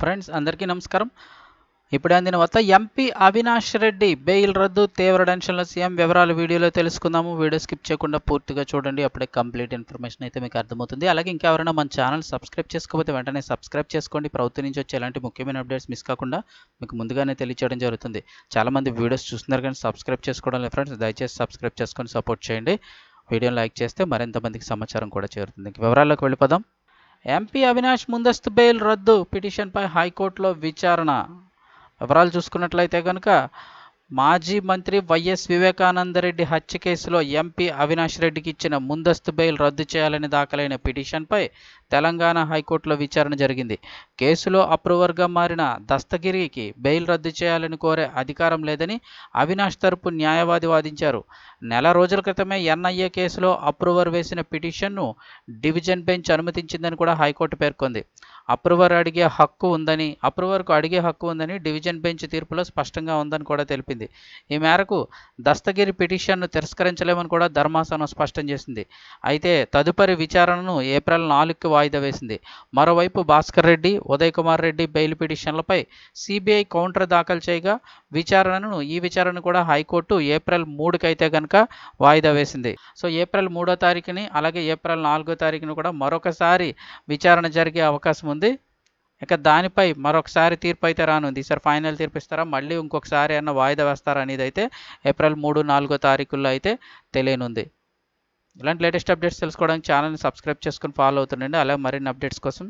Friends అందరికీ నమస్కారం. ఇప్పుడు అందిన వార్త ఎంపీ అవినాష్ రెడ్డి బెయిల్ రద్దు తీవ్ర టెన్షన్లో సీఎం వివరాలు వీడియోలో తెలుసుకుందాము. వీడియో స్కిప్ చేయకుండా పూర్తిగా చూడండి అప్పుడే కంప్లీట్ ఇన్ఫర్మేషన్ అయితే మీకు అర్థమవుతుంది. అలాగే ఇంకెవరైనా మన ఛానల్ సబ్స్క్రైబ్ చేసుకోకపోతే వెంటనే సబ్స్క్రైబ్ చేసుకోండి. ప్రభుత్వం నుంచి వచ్చే ఎలాంటి ముఖ్యమైన అప్డేట్స్ మిస్ కాకుండా మీకు ముందుగానే తెలియచేయడం జరుగుతుంది. చాలామంది వీడియోస్ చూస్తున్నారు కానీ సబ్స్క్రైబ్ చేసుకోవడం లేదు ఫ్రెండ్స్. దయచేసి సబ్స్క్రైబ్ చేసుకొని సపోర్ట్ చేయండి. వీడియోని లైక్ చేస్తే మరింత మందికి సమాచారం కూడా చేరుతుంది. ఇంక వివరాల్లోకి వెళ్ళిపోదాం. ఎంపీ అవినాష్ ముందస్తు బెయిల్ రద్దు పిటిషన్పై హైకోర్టులో విచారణ. వివరాలు చూసుకున్నట్లయితే కనుక మాజీ మంత్రి వైఎస్ వివేకానందరెడ్డి హత్య కేసులో ఎంపీ అవినాష్ రెడ్డికి ఇచ్చిన ముందస్తు బెయిల్ రద్దు చేయాలని దాఖలైన పిటిషన్పై తెలంగాణ హైకోర్టులో విచారణ జరిగింది. కేసులో అప్రూవర్గా మారిన దస్తగిరికి బెయిల్ రద్దు చేయాలని కోరే అధికారం లేదని అవినాష్ తరపు న్యాయవాది వాదించారు. నెల రోజుల క్రితమే ఎన్ఐఏ కేసులో అప్రూవర్ వేసిన పిటిషన్ను డివిజన్ బెంచ్ అనుమతించిందని కూడా హైకోర్టు పేర్కొంది. అప్రూవర్ అడిగే హక్కు ఉందని అప్రూవర్కు అడిగే హక్కు ఉందని డివిజన్ బెంచ్ తీర్పులో స్పష్టంగా ఉందని కూడా తెలిపింది. ఈ మేరకు దస్తగిరి పిటిషన్ను తిరస్కరించలేమని కూడా ధర్మాసనం స్పష్టం చేసింది. అయితే తదుపరి విచారణను ఏప్రిల్ నాలుగుకి వాయిదా వేసింది. మరోవైపు భాస్కర్ రెడ్డి ఉదయ్ కుమార్ రెడ్డి బెయిల్ పిటిషన్లపై సిబిఐ కౌంటర్ దాఖలు చేయగా విచారణను ఈ విచారణ కూడా హైకోర్టు ఏప్రిల్ మూడుకి అయితే కనుక వాయిదా వేసింది. సో ఏప్రిల్ మూడో తారీఖుని అలాగే ఏప్రిల్ నాలుగో తారీఖుని కూడా మరొకసారి విచారణ జరిగే అవకాశం ఉంది. ఇక దానిపై మరొకసారి తీర్పు అయితే రానుంది. ఈసారి ఫైనల్ తీర్పు ఇస్తారా? మళ్ళీ ఇంకొకసారి అన్న వాయిదా వేస్తారా అనేది అయితే ఏప్రిల్ మూడు నాలుగో తారీఖుల్లో అయితే తెలియనుంది. ఇలాంటి లేటెస్ట్ అప్డేట్స్ తెలుసుకోవడానికి ఛానల్ని సబ్స్క్రైబ్ చేసుకుని ఫాలో అవుతుండండి. అలాగే మరిన్ని అప్డేట్స్ కోసం